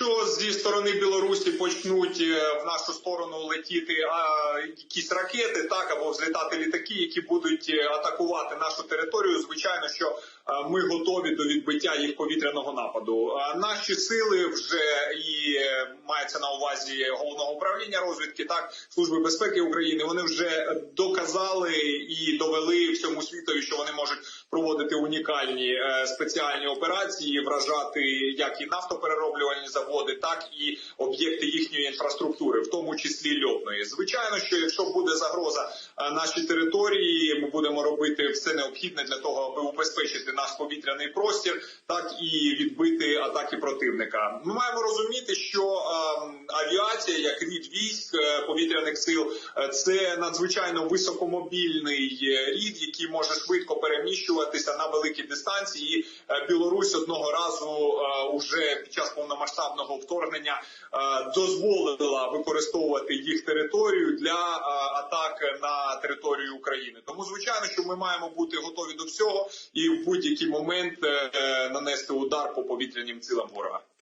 якщо зі сторони Білорусі почнуть е, в нашу сторону летіти а, якісь ракети, так або взлітати літаки, які будуть е, атакувати нашу територію, звичайно, що е, ми готові до відбиття їх повітряного нападу. Наші сили вже і мається на увазі головного управління розвідки, так служби безпеки України. Вони вже доказали і довели всьому світові, що вони можуть проводити унікальні е, спеціальні операції, вражати як і нафтоперероблювальні заводи, так і об'єкти їхньої інфраструктури, в тому числі льотної. Звичайно, що якщо буде загроза е, нашій території, ми будемо робити все необхідне для того, аби убезпечити наш повітряний простір, так і відбити атаки противника. Ми маємо розуміти, що е, авіація, як рід військ е, повітряних сил, е, це надзвичайно високомобільний е, рід, який може швидко переміщуватися на великі дистанції. Білорусь одного разу уже під час повномасштабного вторгнення дозволила використовувати їх територію для атак на територію України. Тому звичайно, що ми маємо бути готові до всього і в будь-який момент нанести удар по повітряним силам ворога.